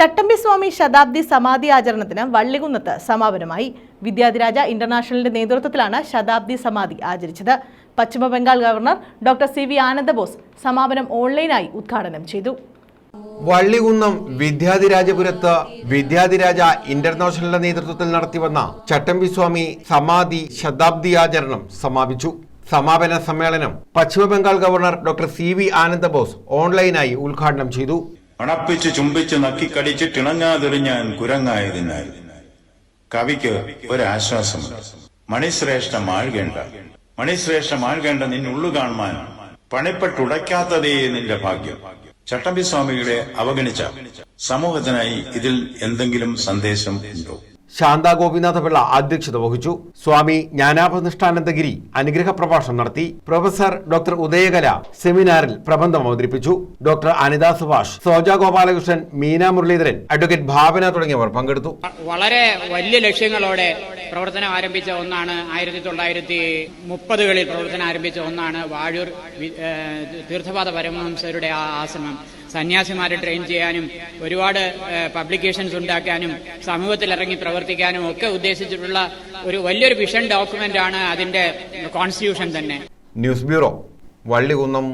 ചട്ടമ്പിസ്വാമി ശതാബ്ദി സമാധി ആചരണത്തിന് വള്ളികുന്നത്ത് സമാപനമായി. വിദ്യാധിരാജ ഇന്റർനാഷണലിന്റെ നേതൃത്വത്തിലാണ് ശതാബ്ദി സമാധി ആചരിച്ചത്. പശ്ചിമ Bengal governor doctor C. V. Ananda Bose സമാപനം ഓൺലൈനായി ഉദ്ഘാടനം ചെയ്തു. വള്ളികുന്നം വിദ്യാധിരാജപുരത്ത് വിദ്യാധിരാജ ഇന്റർനാഷണലിന്റെ നേതൃത്വത്തിൽ നടത്തിവന്ന ചട്ടമ്പിസ്വാമി സമാധി ശതാബ്ദി ആചരണം സമാപിച്ചു. സമാപന സമ്മേളനം Paschimabangal governor doctor C. V. Ananda Bose ഓൺലൈനായി ഉദ്ഘാടനം ചെയ്തു. അണപ്പിച്ച് ചുംബിച്ച് നക്കിക്കടിച്ച് ടിണങ്ങാതെറിഞ്ഞാൻ കുരങ്ങായതിനാൽ കവിക്ക് ഒരാശ്വാസമുണ്ട്. മണിശ്രേഷ്ഠ ആഴ്കേണ്ട. മണിശ്രേഷ്ഠ ആഴ്കേണ്ട നിന്നുള്ളു കാണുവാൻ പണിപ്പെട്ടുടയ്ക്കാത്തതേ നിന്റെ ഭാഗ്യം. ചട്ടമ്പി സ്വാമികളെ അവഗണിച്ച സമൂഹത്തിനായി ഇതിൽ എന്തെങ്കിലും സന്ദേശം ഉണ്ടോ? ശാന്ത ഗോപിനാഥപിള്ള അധ്യക്ഷത വഹിച്ചു. സ്വാമി ജ്ഞാനാപ്രതിഷ്ഠാനന്ദഗിരി അനുഗ്രഹ പ്രഭാഷണം നടത്തി. പ്രൊഫസർ ഡോക്ടർ ഉദയകല സെമിനാറിൽ പ്രബന്ധം അവതരിപ്പിച്ചു. ഡോക്ടർ അനിത സുഭാഷ് സോജ ഗോപാലകൃഷ്ണൻ മീന മുരളീധരൻ അഡ്വക്കേറ്റ് ഭാവന തുടങ്ങിയവർ പങ്കെടുത്തു. വളരെ വലിയ ലക്ഷ്യങ്ങളോടെ പ്രവർത്തനം ആരംഭിച്ച ഒന്നാണ് ആയിരത്തി തൊള്ളായിരത്തി മുപ്പതുകളിൽ പ്രവർത്തനം ആരംഭിച്ച ഒന്നാണ് വാഴൂർ തീർത്ഥപാത പരമഹംസരുടെ ആ ആശ്രമം. സന്യാസിമാരെ ട്രെയിൻ ചെയ്യാനും ഒരുപാട് പബ്ലിക്കേഷൻസ് ഉണ്ടാക്കാനും സമൂഹത്തിൽ ഇറങ്ങി പ്രവർത്തിക്കാനും ഒക്കെ ഉദ്ദേശിച്ചിട്ടുള്ള ഒരു വലിയൊരു വിഷൻ ഡോക്യുമെന്റ് ആണ് അതിന്റെ കോൺസ്റ്റിറ്റ്യൂഷൻ തന്നെ. News bureau Vallikunnam